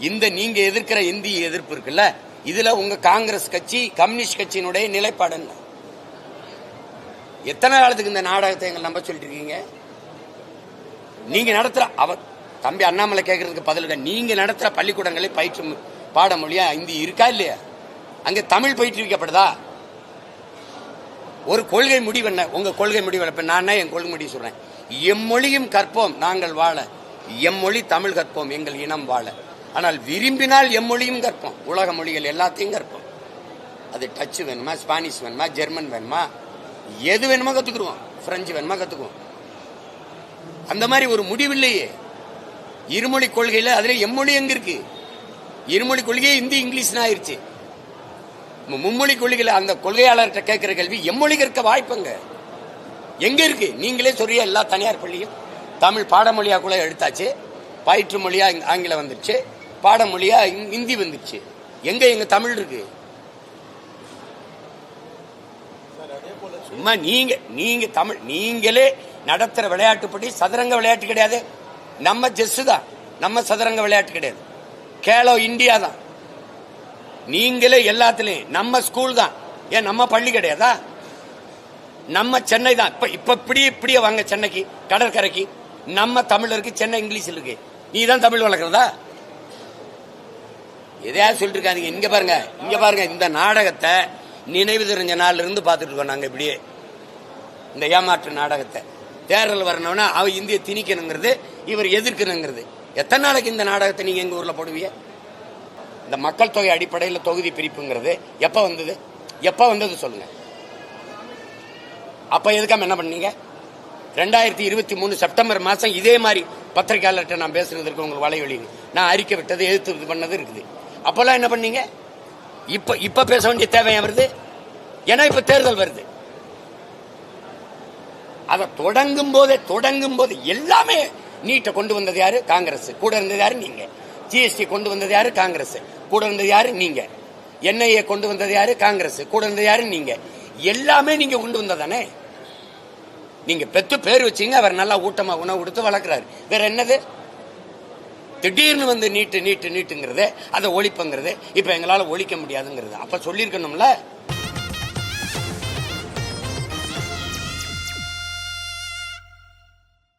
இந்த நீங்க எதிர்க்கிற இந்திய எதிர்ப்பு இருக்குல்ல இதுல உங்க காங்கிரஸ் கட்சி கம்யூனிஸ்ட் கட்சியினுடைய நிலைப்பாடு என்ன? எத்தனை காலத்துக்கு இந்த நாடகத்தை எங்களை நம்ப சொல்லிட்டு இருக்கீங்க நீங்க நடத்துற அவர் தம்பி அண்ணாமலை கேட்கறதுக்கு பதிலுங்க நீங்க நடத்துற பள்ளிக்கூடங்களை பயிற்று பாடமொழியா இந்தி இருக்கா இல்லையா? அங்க தமிழ் பயிற்றுவிக்கப்படுதா? ஒரு கொள்கை முடிவு என்ன? உங்க கொள்கை முடிவு இப்ப நான் என் கொள்கை முடிவு சொல்றேன். எம்மொழியும் கற்போம் நாங்கள் வாழ. எம்மொழி தமிழ் கற்போம் எங்கள் இனம் வாழ. ஆனால் விரும்பினால் எம்மொழியும் கற்போம் உலக மொழிகள் எல்லாத்தையும் கற்போம் அது டச்சு வேணுமா ஸ்பானிஷ் வேணுமா ஜெர்மன் வேணுமா? எது வேணுமோ கற்றுக்குருவோம் ஃப்ரெஞ்சு வேணுமா கற்றுக்குவோம் அந்த மாதிரி ஒரு முடிவில்லையே. இருமொழி கொள்கையில் அதில் எம்மொழி எங்க இருக்கு? இருமொழி கொள்கையே இந்தி இங்கிலீஷ்னு ஆயிடுச்சு மும்மொழி கொள்கையில் அந்த கொள்கையாளர்கிட்ட கேட்குற கேள்வி எம்மொழி கற்க வாய்ப்புங்க எங்க? இருக்கு? நீங்களே சொல்றிய எல்லா தனியார் பள்ளியும். தமிழ் பாடமொழியாக கூட எடுத்தாச்சு. பயிற்று மொழியாக ஆங்கிலம் வந்துருச்சு. பாடமொழியா இந்~ இந்தி வந்துருச்சு எங்க எங்க தமிழ் இருக்கு? சும்மா நீங்க நீங்க தமிழ் நீங்களே நடத்துற விளையாட்டுப்படி சதுரங்க விளையாட்டு கிடையாது. நம்ம செஸ் தான். நம்ம சதுரங்க விளையாட்டு கிடையாது. கேலோ இந்தியா தான். நீங்களே எல்லாத்துலயும் நம்ம ஸ்கூல் தான். ஏன் நம்ம பள்ளி கிடையாதா? நம்ம சென்னை தான். இப்ப இப்ப இப்படி இப்படியே வாங்க சென்னைக்கு கடற்கரைக்கு. நம்ம தமிழருக்கு சென்னை இங்கிலீஷ் இருக்கு. நீ தான் தமிழ் வளர்க்குறதா? எதையாவது சொல்லிட்டு இருக்காதீங்க இங்க பாருங்க இங்க பாருங்க இந்த நாடகத்தை நினைவு தெரிஞ்ச நாள்ல இருந்து பார்த்துட்டு இருக்கோம் நாங்க இப்படியே. இந்த ஏமாற்று நாடகத்தை. தேர்தல் வரணும்னா அவ இந்திய திணிக்கணுங்கிறது இவர் எதிர்க்கணுங்கிறது. எத்தனை நாளைக்கு இந்த நாடகத்தை நீங்க எங்க ஊர்ல போடுவீங்க? இந்த மக்கள் தொகை அடிப்படையில் தொகுதி பிரிப்புங்கிறது எப்ப வந்தது? எப்ப வந்தது சொல்லுங்க. அப்ப எதுக்காம என்ன பண்ணீங்க? ரெண்டாயிரத்தி இருபத்தி மூணு செப்டம்பர் மாதம் இதே மாதிரி பத்திரிகையாளர்கிட்ட நான் பேசுறது இருக்கு உங்களுக்கு வலைவெளி நான் அறிக்கை விட்டது எதிர்த்து இது பண்ணது இருக்குது. அப்போல்லாம் என்ன பண்ணீங்க? இப்ப இப்ப பேச வேண்டிய தேவையாக வருது? ஏன்னா இப்ப தேர்தல் வருது. அதை தொடங்கும் போதே தொடங்கும் போது எல்லாமே நீட்டை கொண்டு வந்தது யாரு? காங்கிரஸ். கூட இருந்தது யாரு? நீங்க. ஜிஎஸ்டி கொண்டு வந்தது யாரு? காங்கிரஸ். கூட இருந்தது யாரு? நீங்க. என்ஐஏ கொண்டு வந்தது யாரு? காங்கிரஸ். கூட இருந்தது யாரு? நீங்க. எல்லாமே நீங்க கொண்டு வந்ததானே? நீங்க பெத்து பேர் வச்சீங்க. அவர் நல்லா ஊட்டமா உணவு கொடுத்து வளர்க்குறாரு. வேற என்னது? திடீர்னு வந்து நீட்டு நீட்டு நீட்டுங்கிறது அதை ஒழிப்புங்கிறது இப்போ எங்களால் ஒழிக்க முடியாதுங்கிறது. அப்போ சொல்லியிருக்கணும்ல?